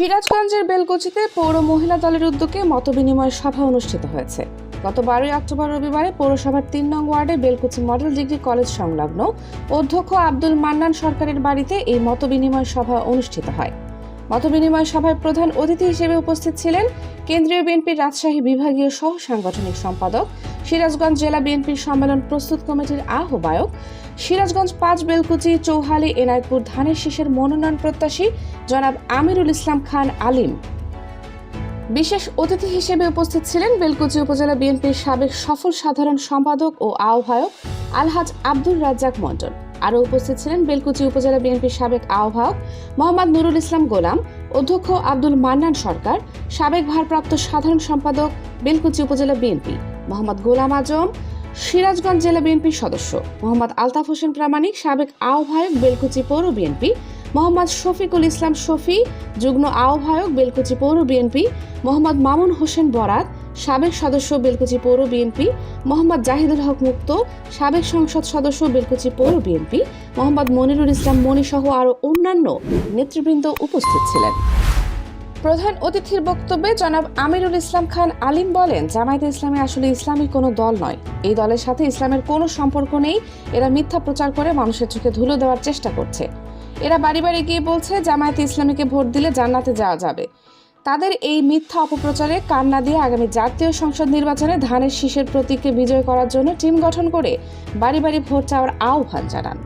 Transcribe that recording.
সিরাজগঞ্জের বেলকুচিতে পৌর মহিলা দলের উদ্যোগে মতবিনিময় সভা অনুষ্ঠিত হয়েছে। গত বারোই অক্টোবর রবিবারে পৌরসভার তিন নং ওয়ার্ডে বেলকুচি মডেল ডিগ্রি কলেজ সংলগ্ন অধ্যক্ষ আব্দুল মান্নান সরকারের বাড়িতে এই মতবিনিময় সভা অনুষ্ঠিত হয়। মতবিনিময় সভায় প্রধান অতিথি হিসেবে উপস্থিত ছিলেন কেন্দ্রীয় বিএনপির রাজশাহী বিভাগীয় সহ সাংগঠনিক সম্পাদক সিরাজগঞ্জ জেলা বিএনপির সম্মেলন প্রস্তুত কমিটির আহ্বায়ক। সিরাজগঞ্জ পাঁচ, বেলকুচি, চৌহালি, এনায়তপুর, ধানের শীষের মনোনয়ন প্রত্যাশী জনাব আমিরুল ইসলাম খান আলিম। বিশেষ অতিথি হিসেবে উপস্থিত ছিলেন বেলকুচি উপজেলা বিএনপির সাবেক সফল সাধারণ সম্পাদক ও আহ্বায়ক আলহাজ আব্দুর রাজ্জাক মন্ডল আরও উপস্থিত ছিলেন বেলকুচি উপজেলা বিএনপির সাবেক আহ্বায়ক মোহাম্মদ নুরুল ইসলাম গোলাম, অধ্যক্ষ আব্দুল মান্নান সরকার, সাবেক ভারপ্রাপ্ত সাধারণ সম্পাদক বেলকুচি উপজেলা বিএনপি। মোহাম্মদ গোলাম আজম, সিরাজগঞ্জ জেলা বিএনপির সদস্য, মোহাম্মদ আলতাফ হোসেন প্রামাণিক, সাবেক আহ্বায়ক বেলকুচি পৌর বিএনপি, মোহাম্মদ শফিকুল ইসলাম শফি, যুগ্ম আহ্বায়ক বেলকুচি পৌর বিএনপি, মোহাম্মদ মামুন হোসেন বরাত, সাবেক সদস্য বেলকুচি পৌর বিএনপি, মোহাম্মদ জাহিদুল হক মুক্ত, সাবেক সংসদ সদস্য বেলকুচি পৌর বিএনপি, মোহাম্মদ মনিরুল ইসলাম মনি সহ আরও অন্যান্য নেতৃবৃন্দ উপস্থিত ছিলেন। প্রধান অতিথির বক্তব্যে জনাব আমিরুল ইসলাম খান আলিম বলেন, জামায়াতে ইসলামী আসলে ইসলামী কোনো দল নয়। এই দলের সাথে ইসলামের কোনো সম্পর্ক নেই। এরা মিথ্যা প্রচার করে মানুষের চোখে ধুলো দেওয়ার চেষ্টা করছে। এরা বাড়ি বাড়ি গিয়ে বলছে, জামায়াতে ইসলামীকে ভোট দিলে জান্নাতে যাওয়া যাবে। তাদের এই মিথ্যা অপপ্রচারে কান্না দিয়ে আগামী জাতীয় সংসদ নির্বাচনে ধানের শীষের প্রতীককে বিজয় করার জন্য টিম গঠন করে বাড়ি বাড়ি ভোট চাওয়ার আহ্বান জানান।